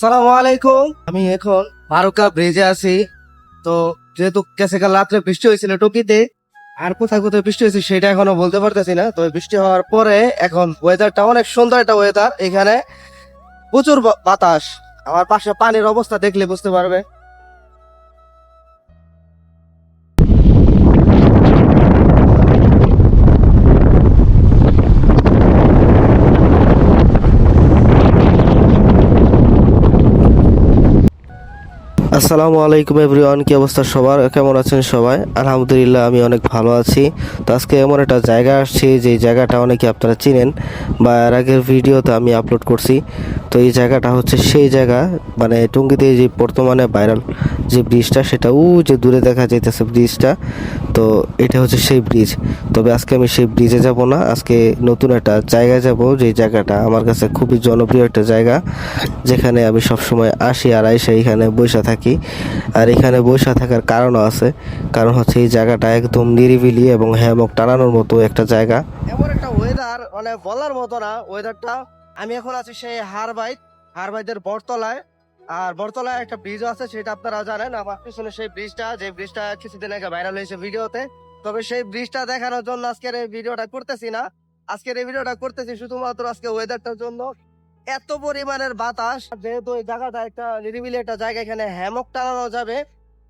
সালাম আলাইকুম। আমি এখন বারোকা ব্রিজে আছি। তো যেহেতু গেছে কাল রাত্রে বৃষ্টি হয়েছিল টুকিতে, আর কোথায় কোথায় বৃষ্টি হয়েছে সেটা এখনও বলতে পারতেছি না। তো বৃষ্টি হওয়ার পরে এখন ওয়েদারটা অনেক সুন্দর একটা ওয়েদার এখানে প্রচুর বাতাস। আমার পাশে পানির অবস্থা দেখলে বুঝতে পারবে। আসসালামু আলাইকুম এভরিওয়ান, কি অবস্থা সবার? কেমন আছেন সবাই? আলহামদুলিল্লাহ, আমি অনেক ভালো আছি। তো আজকে এমন একটা জায়গা আসছি, যে জায়গাটা অনেকে আপনারা চিনেন, বা এর আগের ভিডিওতে আমি আপলোড করছি। তো এই জায়গাটা হচ্ছে সেই জায়গা মানে টঙ্গিতে যে বর্তমানে ভাইরাল যে ব্রিজটা সেটা ও যে দূরে দেখা যাইতেছে ব্রিজটা তো এটা হচ্ছে সেই ব্রিজ তবে আজকে আমি সেই ব্রিজে যাব না, আজকে নতুন একটা জায়গায় যাব, যে জায়গাটা আমার কাছে খুবই জনপ্রিয় একটা জায়গা, যেখানে আমি সবসময় আসি আর আইসে এখানে বসে থাকি। আর এখানে বসে থাকার কারণও আছে, কারণ হচ্ছে এই জায়গাটা একদম নিরিবিলি এবং হ্যামক টানানোর মতো একটা জায়গা। এমন একটা ওয়েদার মানে বলার মতো না ওয়েদারটা আমি এখন আছি সেই হারবাইট হারবাইটের বটতলায়। আর বটতলায় একটা ব্রিজ আছে, সেটা আপনারা জানেন। আমার পিছনে সেই ব্রিজটা যে ব্রিজটা কিছুদিন আগে ভাইরাল হয়েছে ভিডিওতে। তবে সেই ব্রিজটা দেখানোর জন্য আজকের এই ভিডিওটা করতেছি না। আজকের এই ভিডিওটা করতেছি শুধুমাত্র আজকে ওয়েদারটার জন্য। এত পরিমাণের বাতাস, যেহেতু এই জায়গাটা একটা নিরিবিলি একটা জায়গা, এখানে হ্যামক টানানো যাবে।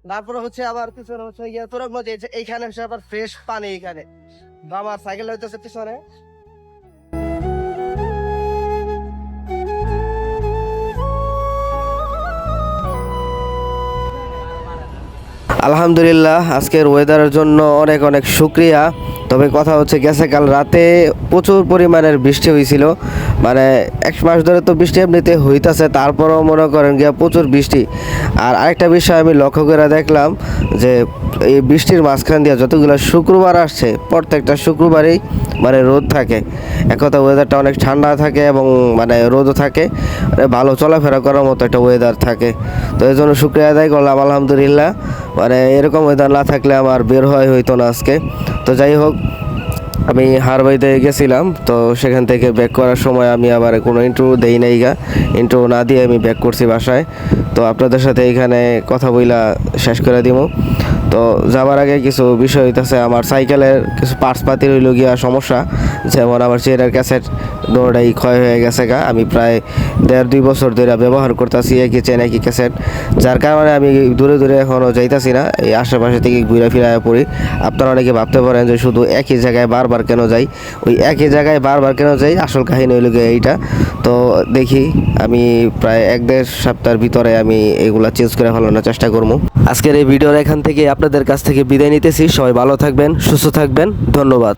তারপরে হচ্ছে আবার পিছনে হচ্ছে ইয়ে তোরক নদী এই যে- এইখানে হচ্ছে আবার ফ্রেশ পানি এখানে। আমার সাইকেল হইতেছে পিছনে। আলহামদুলিল্লাহ, আজকের ওয়েদারের জন্য অনেক অনেক শুক্রিয়া। তবে কথা হচ্ছে, গেছে কাল রাতে প্রচুর পরিমাণের বৃষ্টি হয়েছিল। মানে এক মাস ধরে তো বৃষ্টি এমনিতে হইতাছে, তারপরেও মনে করেন গিয়া প্রচুর বৃষ্টি। আর আরেকটা বিষয় আমি লক্ষ্য করে দেখলাম যে, এই বৃষ্টির মাঝখান দিয়ে যতগুলো শুক্রবার আসছে, প্রত্যেকটা শুক্রবারেই মানে রোদ থাকে। এক কথা ওয়েদারটা অনেক ঠান্ডা থাকে এবং মানে রোদও থাকে। মানে ভালো চলাফেরা করার মতো একটা ওয়েদার থাকে। তো এই জন্য শুক্রিয়া আদায় করলাম, আলহামদুলিল্লাহ। মানে এরকম ওয়েদার না থাকলে আমার বের হয় হইতো না আজকে। তো যাই হোক, আমি হারবাইতে গেছিলাম, তো সেখান থেকে ব্যাক করার সময় আমি আবার কোনো ইন্টারভিউ দেই নাই গা। ইন্টারভিউ না দিয়ে আমি ব্যাক করছি বাসায়। তো আপনাদের সাথে এখানে কথা বইলা শেষ করে দিব তো যাবার আগে কিছু বিষয় হইতেছে, আমার সাইকেলের কিছু পার্টস পাতি রইল গিয়া সমস্যা। যেমন আমার চেয়ারের ক্যাসেট দৌড়াই ক্ষয় হয়ে গেছে গা। আমি প্রায় দেড় দুই বছর ধরে ব্যবহার করতেছি একই চেন একই ক্যাসেট যার কারণে আমি দূরে দূরে এখনও যাইতাছি না, এই আশেপাশে থেকে ঘুরে ফিরে পড়ি। আপনারা অনেকে ভাবতে পারেন যে শুধু একই জায়গায় বারবার কেন যাই? ওই একই জায়গায় বারবার কেন যাই? আসল কাহিনী হইল গিয়ে এইটা। তো দেখি, আমি প্রায় এক দেড় সপ্তাহের ভিতরে আমি এগুলা চেঞ্জ করে ফেলানোর চেষ্টা করব। আজকের এই ভিডিওর এখান থেকে আপনাদের কাছ থেকে বিদায় নিতেছি। সবাই ভালো থাকবেন, সুস্থ থাকবেন। ধন্যবাদ।